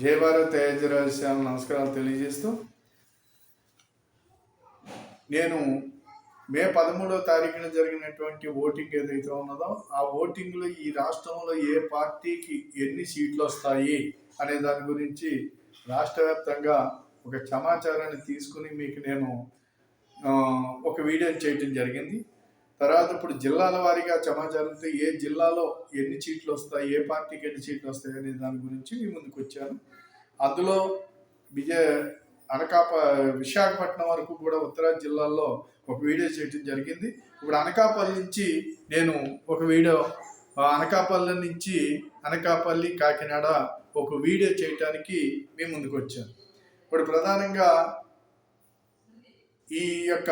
జయభారత్ భారత్ నమస్కారాలు తెలియజేస్తూ నేను మే పదమూడవ తారీఖున జరిగినటువంటి ఓటింగ్ ఏదైతే ఉన్నదో ఆ ఓటింగ్లో ఈ రాష్ట్రంలో ఏ పార్టీకి ఎన్ని సీట్లు వస్తాయి అనే దాని గురించి రాష్ట్ర వ్యాప్తంగా ఒక సమాచారాన్ని తీసుకుని మీకు నేను ఒక వీడియో చేయటం జరిగింది. తర్వాత ఇప్పుడు జిల్లాల వారీగా సమాచారంతో ఏ జిల్లాలో ఎన్ని సీట్లు వస్తాయి ఏ పార్టీకి ఎన్ని సీట్లు వస్తాయి అనే దాని గురించి మీ ముందుకు వచ్చాను. అందులో విజయ అనకాప విశాఖపట్నం వరకు కూడా ఉత్తరాది జిల్లాల్లో ఒక వీడియో చేయడం జరిగింది. ఇప్పుడు అనకాపల్లి నుంచి నేను ఒక వీడియో అనకాపల్లి నుంచి అనకాపల్లి కాకినాడ ఒక వీడియో చేయటానికి మీ ముందుకు వచ్చాను. ఇప్పుడు ప్రధానంగా ఈ యొక్క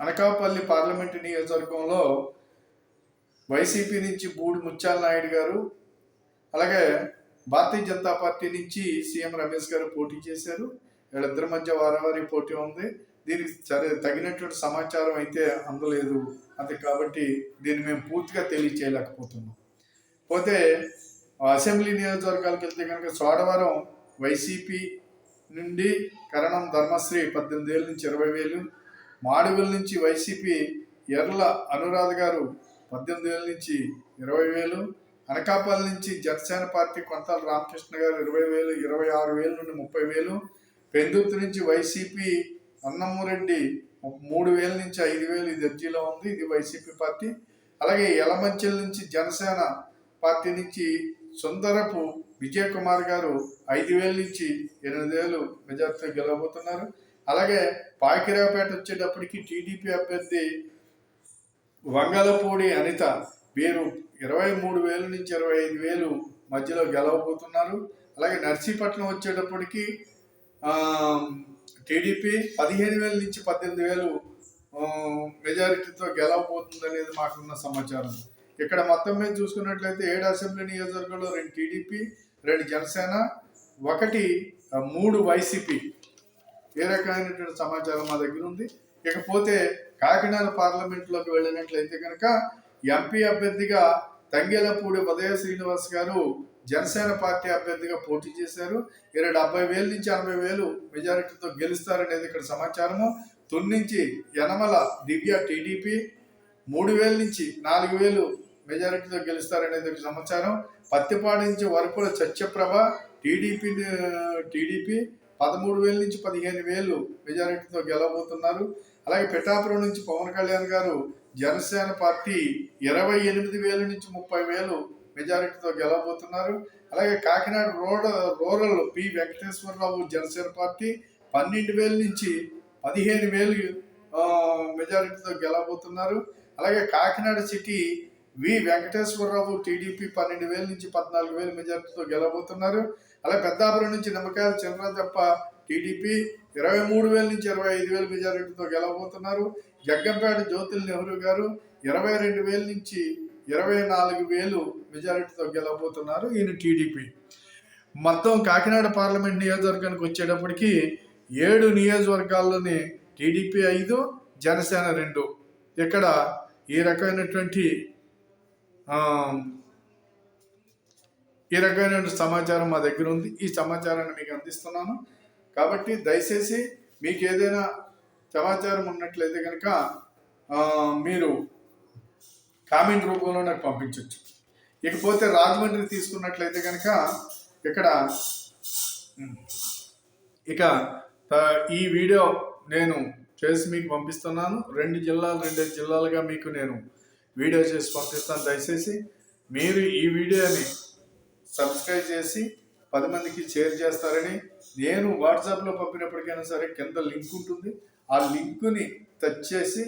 అనకాపల్లి పార్లమెంటు నియోజకవర్గంలో వైసీపీ నుంచి బూడి ముత్యాల నాయుడు గారు అలాగే భారతీయ జనతా పార్టీ నుంచి సీఎం రమేష్ గారు పోటీ చేశారు. వీళ్ళిద్దరి మధ్య వారవారి పోటీ ఉంది. దీనికి సరే తగినటువంటి సమాచారం అయితే అందలేదు. అది కాబట్టి దీన్ని మేము పూర్తిగా తెలియచేయలేకపోతున్నాం. పోతే అసెంబ్లీ నియోజకవర్గాలకు వెళ్తే కనుక సోడవరం వైసీపీ నుండి కరణం ధర్మశ్రీ పద్దెనిమిది వేల నుంచి ఇరవై వేలు మాడుగుల నుంచి వైసీపీ ఎర్ల అనురాధ గారు పద్దెనిమిది వేల నుంచి ఇరవై వేలు అనకాపల్లి నుంచి జనసేన పార్టీ కొంతాల రామకృష్ణ గారు ఇరవై వేలు ఇరవై ఆరు వేలు నుండి ముప్పై వేలు పెందుర్తి నుంచి వైసీపీ అన్నమ్మరెడ్డి మూడు వేల నుంచి ఐదు వేలు ఇది ఎర్జీలో ఉంది ఇది వైసీపీ పార్టీ. అలాగే యలమంచిల నుంచి జనసేన పార్టీ నుంచి సుందరపు విజయ్ కుమార్ గారు ఐదు వేల నుంచి ఎనిమిది వేలు మెజార్టీతో గెలవబోతున్నారు. అలాగే పాకిరావుపేట వచ్చేటప్పటికి టీడీపీ అభ్యర్థి వంగలపూడి అనిత వీరు ఇరవై మూడు వేల నుంచి ఇరవై ఐదు వేలు మధ్యలో గెలవబోతున్నారు. అలాగే నర్సీపట్నం వచ్చేటప్పటికి టీడీపీ పదిహేను వేల నుంచి పద్దెనిమిది వేలు మెజారిటీతో గెలవబోతుంది అనేది మాకున్న సమాచారం. ఇక్కడ మొత్తం మీద చూసుకున్నట్లయితే ఏడు అసెంబ్లీ నియోజకవర్గంలో రెండు టీడీపీ రెండు జనసేన ఒకటి మూడు వైసీపీ. ఏ రకమైనటువంటి సమాచారం మా దగ్గర ఉంది. ఇకపోతే కాకినాడ పార్లమెంట్లోకి వెళ్ళినట్లయితే కనుక ఎంపీ అభ్యర్థిగా తంగేలపూడి ఉదయ శ్రీనివాస్ గారు జనసేన పార్టీ అభ్యర్థిగా పోటీ చేశారు. ఇరవై డెబ్బై వేల నుంచి అరవై వేలు మెజారిటీతో గెలుస్తారనేది ఇక్కడ సమాచారము. తుని నుంచి యనమల దివ్య టీడీపీ మూడు వేల నుంచి నాలుగు వేలు మెజారిటీతో గెలుస్తారనేది ఒక సమాచారం. పత్తిపాడు నుంచి వరపుల సత్యప్రభ టీడీపీ టీడీపీ పదమూడు వేల నుంచి పదిహేను వేలు మెజారిటీతో గెలవబోతున్నారు. అలాగే పిఠాపురం నుంచి పవన్ కళ్యాణ్ గారు జనసేన పార్టీ ఇరవై ఎనిమిది వేల నుంచి ముప్పై వేలు మెజారిటీతో గెలవబోతున్నారు. అలాగే Kakinada road rural P Venkateswara Rao Janasena party పన్నెండు వేల నుంచి పదిహేను వేలు మెజారిటీతో గెలవబోతున్నారు. అలాగే Kakinada city V Venkateswara Rao TDP పన్నెండు వేల నుంచి పద్నాలుగు వేల మెజారిటీతో గెలవబోతున్నారు. అలా పెద్దాపురం నుంచి నిమ్మకాయల చంద్రజప్ప టీడీపీ ఇరవై మూడు వేల నుంచి ఇరవై ఐదు వేల మెజారిటీతో గెలవబోతున్నారు. జగ్గంపేట జ్యోతిల్ నెహ్రూ గారు ఇరవై రెండు వేల నుంచి ఇరవై నాలుగు వేలు మెజారిటీతో గెలవబోతున్నారు ఈయన టీడీపీ. మొత్తం కాకినాడ పార్లమెంట్ నియోజకవర్గానికి వచ్చేటప్పటికి ఏడు నియోజకవర్గాల్లోని టీడీపీ ఐదు జనసేన రెండు. ఇక్కడ ఈ రకమైనటువంటి ఈ రకమైన సమాచారం మా దగ్గర ఉంది ఈ సమాచారాన్ని మీకు అందిస్తున్నాను. కాబట్టి దయచేసి మీకు ఏదైనా సమాచారం ఉన్నట్లయితే కనుక మీరు కామెంట్ రూపంలో నాకు పంపించవచ్చు ఇకపోతే రాజమండ్రి తీసుకున్నట్లయితే కనుక ఇక్కడ ఇక ఈ వీడియో నేను చేసి మీకు పంపిస్తున్నాను. రెండు జిల్లాలు రెండు జిల్లాలుగా మీకు నేను వీడియో చేసి పంపిస్తాను. దయచేసి మీరు ఈ వీడియోని సబ్స్క్రైబ్ చేసి పది మందికి షేర్ చేస్తారని నేను వాట్సాప్లో పంపినప్పటికైనా సరే కింద లింక్ ఉంటుంది. ఆ లింకుని టచ్ చేసి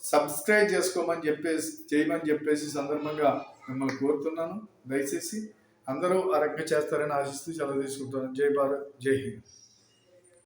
సబ్స్క్రైబ్ చేసుకోమని చెప్పేసి చేయమని చెప్పేసి సందర్భంగా మిమ్మల్ని కోరుతున్నాను. దయచేసి అందరూ ఆ రకంగా చేస్తారని ఆశిస్తూ సెలవు తీసుకుంటాను జై భారత్ జై హింద్.